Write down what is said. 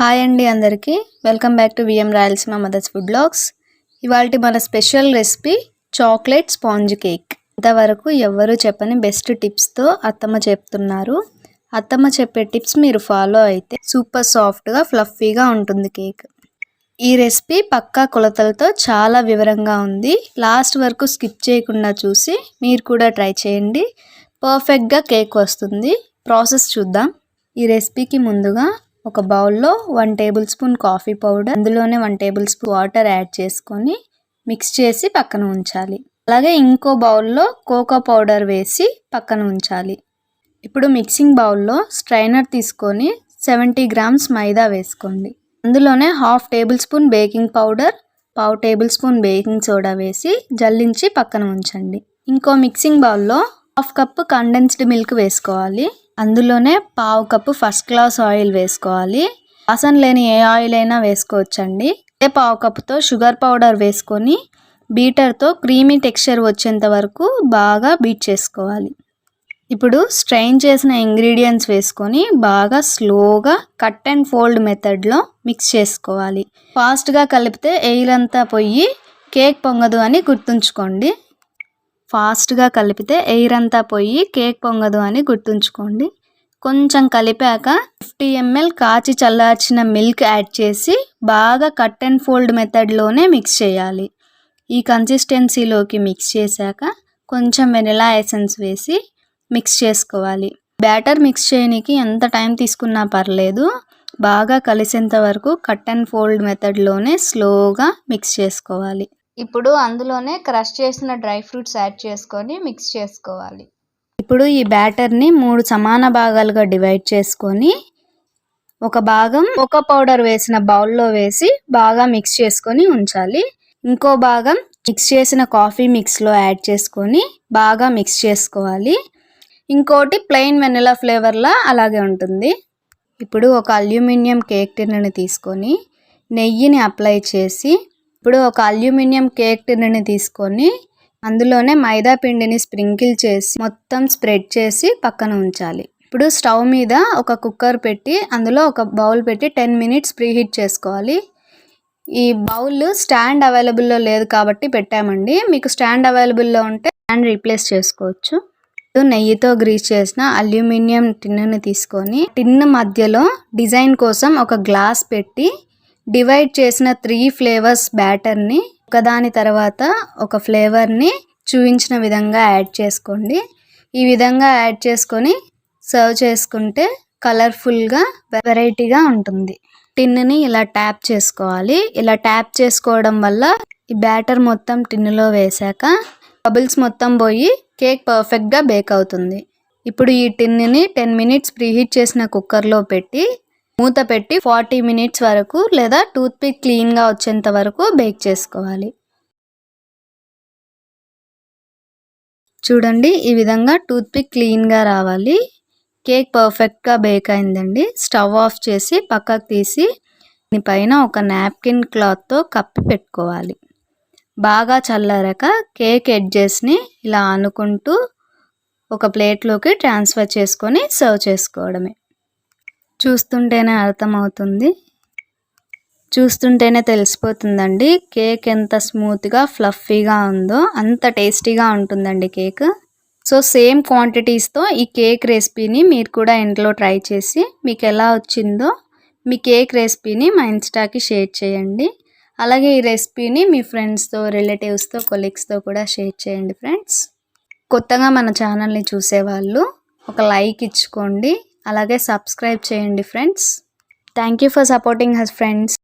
Hi అండి అందరికీ. Welcome back to VM Rayalaseema mothers food blogs ఇవాళ మన special recipe chocolate sponge cake. ఇంతవరకు ఎవ్వరూ చెప్పని బెస్ట్ టిప్స్తో అత్తమ్మ చెప్తున్నారు. అత్తమ్మ చెప్పే టిప్స్ మీరు ఫాలో అయితే సూపర్ సాఫ్ట్గా ఫ్లఫీగా ఉంటుంది కేక్. ఈ రెసిపీ పక్కా కొలతలతో చాలా వివరంగా ఉంది. లాస్ట్ వరకు స్కిప్ చేయకుండా చూసి మీరు కూడా ట్రై చేయండి. పర్ఫెక్ట్గా కేక్ వస్తుంది. ప్రాసెస్ చూద్దాం. ఈ రెసిపీకి ముందుగా ఒక బౌల్లో one tablespoon coffee powder అందులోనే one tablespoon water add చేసుకొని మిక్స్ చేసి పక్కన ఉంచాలి. అలాగే ఇంకో బౌల్లో కోకో పౌడర్ వేసి పక్కన ఉంచాలి. ఇప్పుడు మిక్సింగ్ బౌల్లో స్ట్రైనర్ తీసుకొని సెవెంటీ గ్రామ్స్ మైదా వేసుకోండి. అందులోనే half tablespoon baking powder పావు టేబుల్ స్పూన్ బేకింగ్ సోడా వేసి జల్లించి పక్కన ఉంచండి. ఇంకో మిక్సింగ్ బౌల్లో హాఫ్ కప్ కండెన్స్డ్ మిల్క్ వేసుకోవాలి. అందులోనే పావు కప్పు ఫస్ట్ క్లాస్ ఆయిల్ వేసుకోవాలి. వాసన లేని ఏ ఆయిల్ అయినా వేసుకోవచ్చండి. అదే పావు కప్పుతో షుగర్ పౌడర్ వేసుకొని బీటర్తో క్రీమీ టెక్స్చర్ వచ్చేంత వరకు బాగా బీట్ చేసుకోవాలి. ఇప్పుడు స్ట్రెయిన్ చేసిన ఇంగ్రీడియంట్స్ వేసుకొని బాగా స్లోగా కట్ అండ్ ఫోల్డ్ మెథడ్లో మిక్స్ చేసుకోవాలి. ఫాస్ట్గా కలిపితే ఎయిర్ అంతా పోయి కేక్ పొంగదు అని గుర్తుంచుకోండి. ఫాస్ట్గా కలిపితే ఎయిర్ అంతా పోయి కేక్ పొంగదు అని గుర్తుంచుకోండి. కొంచెం కలిపాక ఫిఫ్టీ ఎంఎల్ కాచి చల్లార్చిన మిల్క్ యాడ్ చేసి బాగా కట్ అండ్ ఫోల్డ్ మెథడ్లోనే మిక్స్ చేయాలి. ఈ కన్సిస్టెన్సీలోకి మిక్స్ చేశాక కొంచెం వెనిలా ఎసెన్స్ వేసి మిక్స్ చేసుకోవాలి. బ్యాటర్ మిక్స్ చేయడానికి ఎంత టైం తీసుకున్నా పర్లేదు. బాగా కలిసేంత వరకు కట్ అండ్ ఫోల్డ్ మెథడ్లోనే స్లోగా మిక్స్ చేసుకోవాలి. ఇప్పుడు అందులోనే క్రష్ చేసిన డ్రై ఫ్రూట్స్ యాడ్ చేసుకొని మిక్స్ చేసుకోవాలి. ఇప్పుడు ఈ బ్యాటర్ని మూడు సమాన భాగాలుగా డివైడ్ చేసుకొని ఒక భాగం ఒక పౌడర్ వేసిన బౌల్లో వేసి బాగా మిక్స్ చేసుకొని ఉంచాలి. ఇంకో భాగం మిక్స్ చేసిన కాఫీ మిక్స్లో యాడ్ చేసుకొని బాగా మిక్స్ చేసుకోవాలి. ఇంకోటి ప్లెయిన్ వెనిలా ఫ్లేవర్లా అలాగే ఉంటుంది. ఇప్పుడు ఒక అల్యూమినియం కేక్ టిన్నుని తీసుకొని నెయ్యిని అప్లై చేసి ఇప్పుడు ఒక అల్యూమినియం కేక్ టిన్నుని తీసుకొని అందులోనే మైదా పిండిని స్ప్రింకిల్ చేసి మొత్తం స్ప్రెడ్ చేసి పక్కన ఉంచాలి. ఇప్పుడు స్టవ్ మీద ఒక కుక్కర్ పెట్టి అందులో ఒక బౌల్ పెట్టి టెన్ మినిట్స్ ప్రీహీట్ చేసుకోవాలి. ఈ బౌల్ స్టాండ్ అవైలబుల్లో లేదు కాబట్టి పెట్టామండి. మీకు స్టాండ్ అవైలబుల్లో ఉంటే స్టాండ్ రీప్లేస్ చేసుకోవచ్చు. నెయ్యితో గ్రీస్ చేసిన అల్యూమినియం టిన్నుని తీసుకొని టిన్ మధ్యలో డిజైన్ కోసం ఒక గ్లాస్ పెట్టి డివైడ్ చేసిన త్రీ ఫ్లేవర్స్ బ్యాటర్ని ఒకదాని తర్వాత ఒక ఫ్లేవర్ని చూపించిన విధంగా యాడ్ చేసుకోండి. ఈ విధంగా యాడ్ చేసుకొని సర్వ్ చేసుకుంటే కలర్ఫుల్గా వెరైటీగా ఉంటుంది. టిన్నుని ఇలా ట్యాప్ చేసుకోవాలి. ఇలా ట్యాప్ చేసుకోవడం వల్ల ఈ బ్యాటర్ మొత్తం టిన్నులో వేసాక బబుల్స్ మొత్తం పోయి కేక్ పర్ఫెక్ట్గా బేక్ అవుతుంది. ఇప్పుడు ఈ టిన్ని టెన్ మినిట్స్ ప్రీహీట్ చేసిన కుక్కర్లో పెట్టి మూత పెట్టి ఫార్టీ మినిట్స్ వరకు లేదా టూత్పిక్ క్లీన్గా వచ్చేంత వరకు బేక్ చేసుకోవాలి. చూడండి ఈ విధంగా టూత్పిక్ క్లీన్గా రావాలి. కేక్ పర్ఫెక్ట్గా బేక్ అయిందండి. స్టవ్ ఆఫ్ చేసి పక్కకు తీసి దీనిపైన ఒక నాప్కిన్ క్లాత్తో కప్పి పెట్టుకోవాలి. బాగా చల్లారాక కేక్ ఎడ్జెస్ని ఇలా అనుకుంటూ ఒక ప్లేట్లోకి ట్రాన్స్ఫర్ చేసుకొని సర్వ్ చేసుకోవడమే. చూస్తుంటేనే అర్థమవుతుంది. చూస్తుంటేనే తెలిసిపోతుందండి. కేక్ ఎంత స్మూత్గా ఫ్లఫీగా ఉందో అంత టేస్టీగా ఉంటుందండి కేక్. సో సేమ్ క్వాంటిటీస్తో ఈ కేక్ రెసిపీని మీరు కూడా ఇంట్లో ట్రై చేసి మీకు ఎలా వచ్చిందో మీ కేక్ రెసిపీని మా ఇన్స్టాకి షేర్ చేయండి. అలాగే ఈ రెసిపీని మీ ఫ్రెండ్స్తో రిలేటివ్స్తో కొలీగ్స్తో కూడా షేర్ చేయండి ఫ్రెండ్స్. కొత్తగా మన ఛానల్ని చూసేవాళ్ళు ఒక లైక్ ఇచ్చుకోండి. అలాగే సబ్స్క్రైబ్ చేయండి friends thank you for supporting us friends